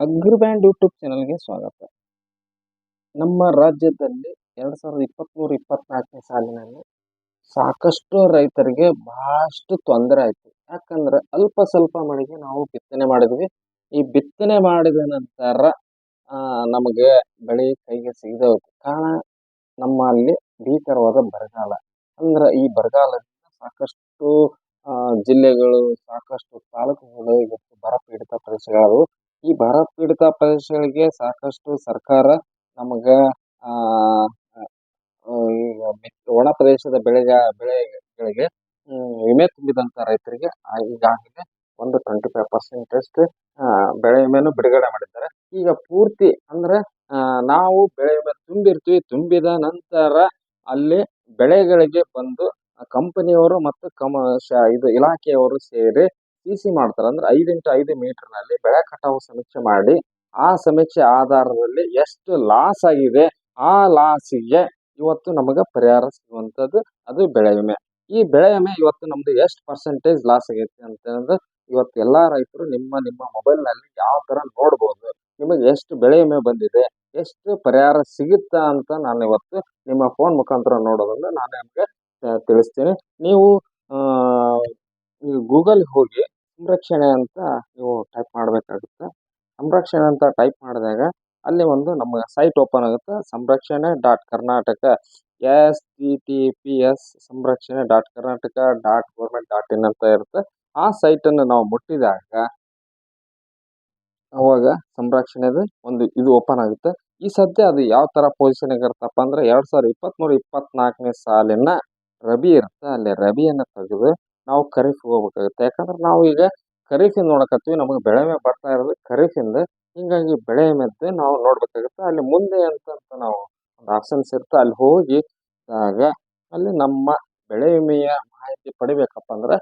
ಅಗ್ರಿಬ್ಯಾಂಡ್ YouTube ಚಾನಲ್ಗೆ ಸ್ವಾಗತ. ನಮ್ಮ ರಾಜ್ಯದಲ್ಲಿ ಎರಡು ಸಾವಿರದ ಇಪ್ಪತ್ತ್ಮೂರು ಇಪ್ಪತ್ನಾಲ್ಕನೇ ಸಾಲಿನಲ್ಲಿ ಸಾಕಷ್ಟು ರೈತರಿಗೆ ಬಹಳಷ್ಟು ತೊಂದರೆ ಆಯಿತು. ಯಾಕಂದ್ರೆ ಅಲ್ಪ ಸ್ವಲ್ಪ ಮಳೆಗೆ ನಾವು ಬಿತ್ತನೆ ಮಾಡಿದ್ವಿ. ಈ ಬಿತ್ತನೆ ಮಾಡಿದ ನಂತರ ನಮಗೆ ಬೆಳೆ ಕೈಗೆ ಸಿಗದೆ ಕಾರಣ ನಮ್ಮಲ್ಲಿ ಭೀಕರವಾದ ಬರಗಾಲ. ಅಂದ್ರೆ ಈ ಬರಗಾಲದಿಂದ ಸಾಕಷ್ಟು ಜಿಲ್ಲೆಗಳು, ಸಾಕಷ್ಟು ತಾಲೂಕುಗಳು ಇವತ್ತು ಬರ ಪೀಡಿತ ಪ್ರದೇಶಗಳಾದವು. ಈ ಬರ ಪೀಡಿತ ಪ್ರದೇಶಗಳಿಗೆ ಸಾಕಷ್ಟು ಸರ್ಕಾರ ನಮಗ ಈಗ ಒಣ ಪ್ರದೇಶದ ಬೆಳೆಗ ಬೆಳೆಗಳಿಗೆ ವಿಮೆ ತುಂಬಿದಂತ ರೈತರಿಗೆ ಈಗಾಗಲೇ ಒಂದು ಟ್ವೆಂಟಿ ಫೈವ್ ಪರ್ಸೆಂಟಷ್ಟು ಬೆಳೆ ವಿಮೆಯನ್ನು ಬಿಡುಗಡೆ ಮಾಡಿದ್ದಾರೆ. ಈಗ ಪೂರ್ತಿ ಅಂದ್ರೆ ನಾವು ಬೆಳೆ ವಿಮೆ ತುಂಬಿರ್ತೀವಿ, ತುಂಬಿದ ನಂತರ ಅಲ್ಲಿ ಬೆಳೆಗಳಿಗೆ ಬಂದು ಕಂಪನಿಯವರು ಮತ್ತು ಕಮ, ಶ, ಇದು ಇಲಾಖೆಯವರು ಸೇರಿ ಸಿ ಮಾಡ್ತಾರೆ. ಅಂದ್ರೆ ಐದು ಇಂಟು ಐದು ಮೀಟರ್ನಲ್ಲಿ ಬೆಳೆ ಕಟಾವು ಸಮೀಕ್ಷೆ ಮಾಡಿ ಆ ಸಮೀಕ್ಷೆ ಆಧಾರದಲ್ಲಿ ಎಷ್ಟು ಲಾಸ್ ಆಗಿದೆ, ಆ ಲಾಸಿಗೆ ಇವತ್ತು ನಮಗೆ ಪರಿಹಾರ ಸಿಗುವಂಥದ್ದು ಅದು ಬೆಳೆ ವಿಮೆ. ಈ ಬೆಳೆ ವಿಮೆ ಇವತ್ತು ನಮ್ದು ಎಷ್ಟು ಪರ್ಸೆಂಟೇಜ್ ಲಾಸ್ ಆಗೈತಿ ಅಂತಂದ್ರೆ ಇವತ್ತು ಎಲ್ಲ ರೈತರು ನಿಮ್ಮ ನಿಮ್ಮ ಮೊಬೈಲ್ನಲ್ಲಿ ಯಾವ ಥರ ನೋಡ್ಬೋದು, ನಿಮಗೆ ಎಷ್ಟು ಬೆಳೆ ವಿಮೆ ಬಂದಿದೆ, ಎಷ್ಟು ಪರಿಹಾರ ಸಿಗುತ್ತಾ ಅಂತ ನಾನು ಇವತ್ತು ನಿಮ್ಮ ಫೋನ್ ಮುಖಾಂತರ ನೋಡೋದನ್ನು ನಾನು ನಿಮಗೆ ತಿಳಿಸ್ತೀನಿ. ನೀವು ಗೂಗಲ್ ಹೋಗಿ ಸಂರಕ್ಷಣೆ ಅಂತ ನೀವು ಟೈಪ್ ಮಾಡಬೇಕಾಗುತ್ತೆ. ಸಂರಕ್ಷಣೆ ಅಂತ ಟೈಪ್ ಮಾಡಿದಾಗ ಅಲ್ಲಿ ಒಂದು ನಮ್ಮ ಸೈಟ್ ಓಪನ್ ಆಗುತ್ತೆ. Samrakshane dot Karnataka, S T T P S Samrakshane dot Karnataka dot government dot in ಅಂತ ಇರುತ್ತೆ. ಆ ಸೈಟನ್ನು ನಾವು ಮುಟ್ಟಿದಾಗ ಅವಾಗ ಸಂರಕ್ಷಣೆದು ಒಂದು ಇದು ಓಪನ್ ಆಗುತ್ತೆ. ಈ ಸದ್ಯ ಅದು ಯಾವ ಥರ ಪೊಸಿಷನಿಗೆ ಇರುತ್ತಪ್ಪ ಅಂದರೆ ಎರಡು ಸಾವಿರದ ಇಪ್ಪತ್ತ್ಮೂರು ಇಪ್ಪತ್ತ್ನಾಲ್ಕನೇ ಸಾಲಿನ ರಬಿ ಇರುತ್ತೆ. ಅಲ್ಲಿ ರವಿಯನ್ನು ತೆಗೆದು ನಾವು ಖರೀಫ್ ಹೋಗ್ಬೇಕಾಗುತ್ತೆ. ಯಾಕಂದ್ರೆ ನಾವು ಈಗ ಖರೀಫಿಂದ ನೋಡಕತ್ತೀವಿ, ನಮಗೆ ಬೆಳೆ ವಿಮೆ ಬರ್ತಾ ಇರೋದು ಖರೀಫಿಂದ ಹಿಂಗಾಗಿ ಬೆಳೆ ವಿಮೆದ್ದು ನಾವು ನೋಡಬೇಕಾಗುತ್ತೆ. ಅಲ್ಲಿ ಮುಂದೆ ಅಂತಂತ ನಾವು ಒಂದು ಆಪ್ಷನ್ಸ್ ಇರುತ್ತೆ. ಅಲ್ಲಿ ಹೋಗಿ, ಆಗ ಅಲ್ಲಿ ನಮ್ಮ ಬೆಳೆ ವಿಮೆಯ ಮಾಹಿತಿ ಪಡಿಬೇಕಪ್ಪ ಅಂದ್ರೆ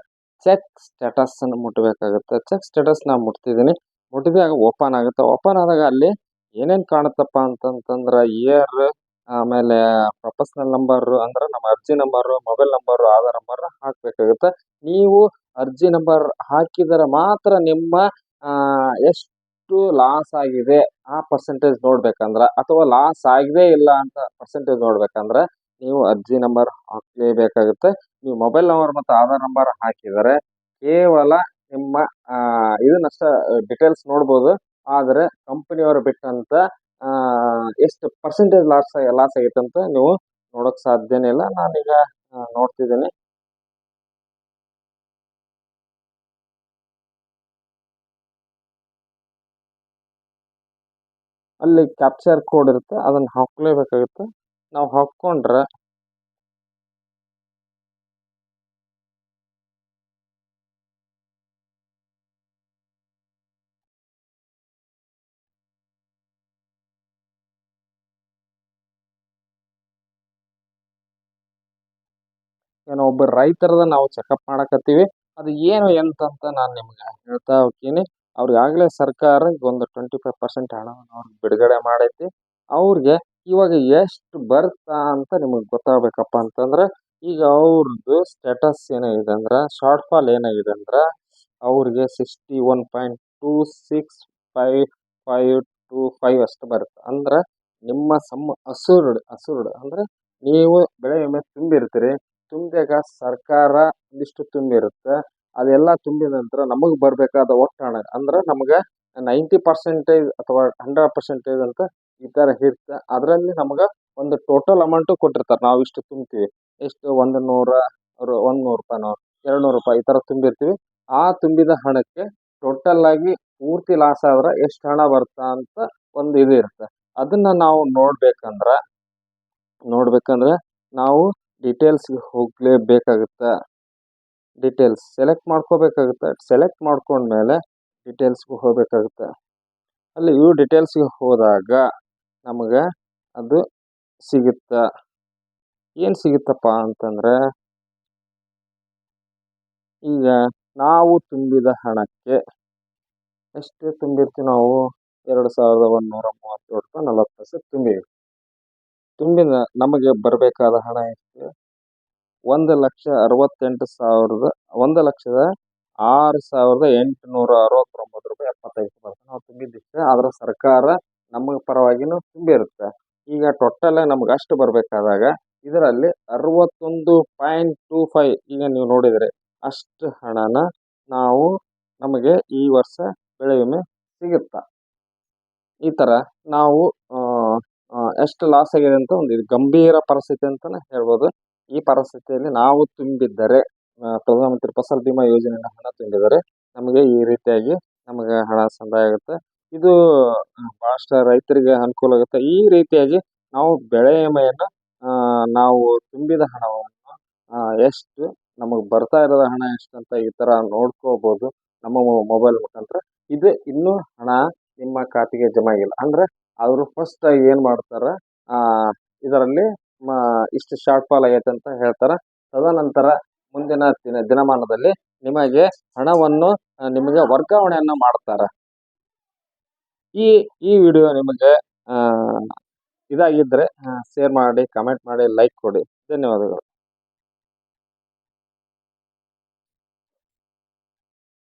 ಚೆಕ್ ಸ್ಟೇಟಸನ್ನು ಮುಟ್ಟಬೇಕಾಗುತ್ತೆ ಚೆಕ್ ಸ್ಟೇಟಸ್ ನಾ ಮುಟ್ತಿದ್ದೀನಿ. ಮುಟ್ಟಿದಾಗ ಓಪನ್ ಆಗುತ್ತೆ. ಓಪನ್ ಆದಾಗ ಅಲ್ಲಿ ಏನೇನು ಕಾಣುತ್ತಪ್ಪ ಅಂತಂತಂದ್ರೆ, ಇಯರ್ ಆಮೇಲೆ ಪ್ರೊಫೆಷ್ನಲ್ ನಂಬರ್ ಅಂದ್ರೆ ನಮ್ಮ ಅರ್ಜಿ number mobile number Aadhaar number ಹಾಕಬೇಕಾಗುತ್ತೆ. ನೀವು ಅರ್ಜಿ ನಂಬರ್ ಹಾಕಿದರೆ ಮಾತ್ರ ನಿಮ್ಮ ಎಷ್ಟು ಲಾಸ್ ಆಗಿದೆ ಆ ಪರ್ಸೆಂಟೇಜ್ ನೋಡ್ಬೇಕಂದ್ರೆ ಅಥವಾ ಲಾಸ್ ಆಗಿದೆ ಇಲ್ಲ ಅಂತ ಪರ್ಸೆಂಟೇಜ್ ನೋಡ್ಬೇಕಂದ್ರೆ ನೀವು ಅರ್ಜಿ ನಂಬರ್ ಹಾಕಲೇಬೇಕಾಗುತ್ತೆ. ನೀವು ಮೊಬೈಲ್ ನಂಬರ್ ಮತ್ತು ಆಧಾರ್ ನಂಬರ್ ಹಾಕಿದರೆ ಕೇವಲ ನಿಮ್ಮ ಇದನ್ನಷ್ಟ ಡಿಟೇಲ್ಸ್ ನೋಡ್ಬೋದು. ಆದರೆ ಕಂಪನಿಯವರು ಬಿಟ್ಟಂತ ಎಷ್ಟು ಪರ್ಸೆಂಟೇಜ್ ಲಾಸ್ ಲಾಸ್ ಆಗೈತೆ ಅಂತ ನೀವು ನೋಡೋಕೆ ಸಾಧ್ಯನೇ ಇಲ್ಲ. ನಾನೀಗ ನೋಡ್ತಿದ್ದೀನಿ. ಅಲ್ಲಿ ಕ್ಯಾಪ್ಚರ್ ಕೋಡ್ ಇರುತ್ತೆ. ಅದನ್ನು ಹಾಕ್ಲೇಬೇಕಾಗುತ್ತೆ. ನಾವು ಹಾಕ್ಕೊಂಡ್ರೆ ಏನೋ ಒಬ್ಬ ರೈತರದ ನಾವು ಚೆಕಪ್ ಮಾಡಕತ್ತೀವಿ. ಅದು ಏನು ಎಂತ ಅಂತ ನಾನು ನಿಮ್ಗೆ ಹೇಳ್ತಾ ಹೋಗ್ತೀನಿ. ಅವ್ರಿಗಾಗಲೇ ಸರ್ಕಾರ ಒಂದು ಟ್ವೆಂಟಿ ಫೈವ್ ಪರ್ಸೆಂಟ್ ಹಣವನ್ನು ಅವ್ರಿಗೆ ಬಿಡುಗಡೆ ಮಾಡೈತಿ. ಅವ್ರಿಗೆ ಇವಾಗ ಎಷ್ಟು ಬರ್ತಾ ಅಂತ ನಿಮಗೆ ಗೊತ್ತಾಗಬೇಕಪ್ಪ ಅಂತಂದ್ರೆ, ಈಗ ಅವ್ರದ್ದು ಸ್ಟೇಟಸ್ ಏನಾಗಿದೆ ಅಂದ್ರೆ ಶಾರ್ಟ್ ಫಾಲ್ ಏನಾಗಿದೆ ಅಂದ್ರೆ, ಅವ್ರಿಗೆ sixty one point two six five five two five ಅಷ್ಟು ಬರುತ್ತೆ. ಅಂದ್ರೆ ನಿಮ್ಮ ಸಮ ಅಸೂರ್ಡ್ ಅಸೂರ್ಡ್ ಅಂದ್ರೆ ನೀವು ಬೆಳೆ ವಿಮೆ ತುಂಬಿರ್ತೀರಿ. ತುಂಬಿದಾಗ ಸರ್ಕಾರ ಒಂದಿಷ್ಟು ತುಂಬಿರುತ್ತೆ. ಅದೆಲ್ಲ ತುಂಬಿದ ನಂತರ ನಮಗೆ ಬರಬೇಕಾದ ಒಟ್ಟು ಹಣ ಅಂದ್ರೆ ನಮ್ಗೆ ನೈಂಟಿ ಪರ್ಸೆಂಟೇಜ್ ಅಥವಾ ಹಂಡ್ರೆಡ್ ಪರ್ಸೆಂಟೇಜ್ ಅಂತ ಈ ಥರ ಇರುತ್ತೆ. ಅದರಲ್ಲಿ ನಮ್ಗೆ ಒಂದು ಟೋಟಲ್ ಅಮೌಂಟು ಕೊಟ್ಟಿರ್ತಾರೆ. ನಾವು ಇಷ್ಟು ತುಂಬ್ತೀವಿ. ಎಷ್ಟು ಒಂದು ನೂರ ಒಂದು ನೂರು ರೂಪಾಯಿನೋ ಎರಡು ನೂರು ರೂಪಾಯಿ ಈ ಥರ ತುಂಬಿರ್ತೀವಿ. ಆ ತುಂಬಿದ ಹಣಕ್ಕೆ ಟೋಟಲ್ ಆಗಿ ಪೂರ್ತಿ ಲಾಸ್ ಆದ್ರೆ ಎಷ್ಟು ಹಣ ಬರ್ತಾ ಅಂತ ಒಂದು ಇದು ಇರುತ್ತೆ. ಅದನ್ನು ನಾವು ನೋಡ್ಬೇಕಂದ್ರೆ ನೋಡ್ಬೇಕಂದ್ರೆ ನಾವು ಡೀಟೇಲ್ಸ್ಗೆ ಹೋಗಲೇಬೇಕಾಗುತ್ತೆ? ಡೀಟೇಲ್ಸ್ ಸೆಲೆಕ್ಟ್ ಮಾಡ್ಕೋಬೇಕಾಗುತ್ತೆ? ಸೆಲೆಕ್ಟ್ ಮಾಡ್ಕೊಂಡ್ಮೇಲೆ ಡೀಟೇಲ್ಸ್ಗೆ ಹೋಗಬೇಕಾಗುತ್ತೆ? ಅಲ್ಲಿ ಇವು ಡೀಟೇಲ್ಸ್ಗೆ ಹೋದಾಗ ನಮಗೆ ಅದು ಸಿಗುತ್ತೆ? ಏನು ಸಿಗುತ್ತಪ್ಪ ಅಂತಂದರೆ, ಈಗ ನಾವು ತುಂಬಿದ ಹಣಕ್ಕೆ ಎಷ್ಟು ತುಂಬಿರ್ತೀವಿ ನಾವು? ಎರಡು ಸಾವಿರದ ಒಂದುನೂರ ಮೂವತ್ತೇಳು ರೂಪಾಯಿ ನಲವತ್ತು ಪೈಸೆ ತುಂಬಿವಿ ತುಂಬಿದ ನಮಗೆ ಬರಬೇಕಾದ ಹಣ ಒಂದು ಲಕ್ಷ ಅರವತ್ತೆಂಟು ಸಾವಿರದ, ಒಂದು ಲಕ್ಷದ ಆರು ಸಾವಿರದ ಎಂಟುನೂರ ಅರವತ್ತೊಂಬತ್ತು ರೂಪಾಯಿ ಎಪ್ಪತ್ತೈದು ಬರುತ್ತೆ. ನಾವು ತುಂಬಿದ್ದಿತ್ತು ಆದ್ರೆ ಸರ್ಕಾರ ನಮಗೆ ಪರವಾಗಿನೂ ತುಂಬಿರುತ್ತೆ. ಈಗ ಟೋಟಲ್ ನಮ್ಗೆ ಅಷ್ಟು ಬರಬೇಕಾದಾಗ ಇದರಲ್ಲಿ ಅರವತ್ತೊಂದು ಪಾಯಿಂಟ್ ಟೂ ಫೈವ್ ಈಗ ನೀವು ನೋಡಿದರೆ ಅಷ್ಟು ಹಣನ ನಾವು ನಮಗೆ ಈ ವರ್ಷ ಬೆಳೆ ವಿಮೆ ಸಿಗುತ್ತೆ? ಈ ಥರ ನಾವು ಎಷ್ಟು ಲಾಸ್ ಆಗಿದೆ ಅಂತ ಒಂದು ಇದು ಗಂಭೀರ ಪರಿಸ್ಥಿತಿ ಅಂತಲೇ ಹೇಳ್ಬೋದು. ಈ ಪರಿಸ್ಥಿತಿಯಲ್ಲಿ ನಾವು ತುಂಬಿದ್ದರೆ ಪ್ರಧಾನಮಂತ್ರಿ ಫಸಲ್ ಭೀಮಾ ಯೋಜನೆಯನ್ನು ಹಣ ತುಂಬಿದರೆ ನಮಗೆ ಈ ರೀತಿಯಾಗಿ ನಮಗೆ ಹಣ ಸಂದಾಯ ಆಗುತ್ತೆ. ಇದು ಭಾಳಷ್ಟು ರೈತರಿಗೆ ಅನುಕೂಲ ಆಗುತ್ತೆ. ಈ ರೀತಿಯಾಗಿ ನಾವು ಬೆಳೆ ವಿಮೆಯನ್ನು ನಾವು ತುಂಬಿದ ಹಣವನ್ನು ಎಷ್ಟು, ನಮಗೆ ಬರ್ತಾ ಇರೋದ ಹಣ ಎಷ್ಟು ಅಂತ ಈ ಥರ ನೋಡ್ಕೋಬೋದು ನಮ್ಮ ಮೊಬೈಲ್ ಮುಖಾಂತರ. ಇದು ಇನ್ನೂ ಹಣ ನಿಮ್ಮ ಖಾತೆಗೆ ಜಮಾ ಆಗಿಲ್ಲ. ಅಂದರೆ ಅವರು ಫಸ್ಟ್ ಏನು ಮಾಡ್ತಾರೆ ಇದರಲ್ಲಿ ಇಷ್ಟು ಶಾರ್ಟ್ ಫಾಲ್ ಆಗೈತೆ ಅಂತ ಹೇಳ್ತಾರೆ. ತದನಂತರ ಮುಂದಿನ ದಿನ, ದಿನಮಾನದಲ್ಲಿ ನಿಮಗೆ ಹಣವನ್ನು ನಿಮಗೆ ವರ್ಗಾವಣೆಯನ್ನು ಮಾಡ್ತಾರೆ. ಈ ಈ ವಿಡಿಯೋ ನಿಮಗೆ ಇದಾಗಿದ್ದರೆ ಶೇರ್ ಮಾಡಿ ಕಮೆಂಟ್ ಮಾಡಿ ಲೈಕ್ ಕೊಡಿ. ಧನ್ಯವಾದಗಳು.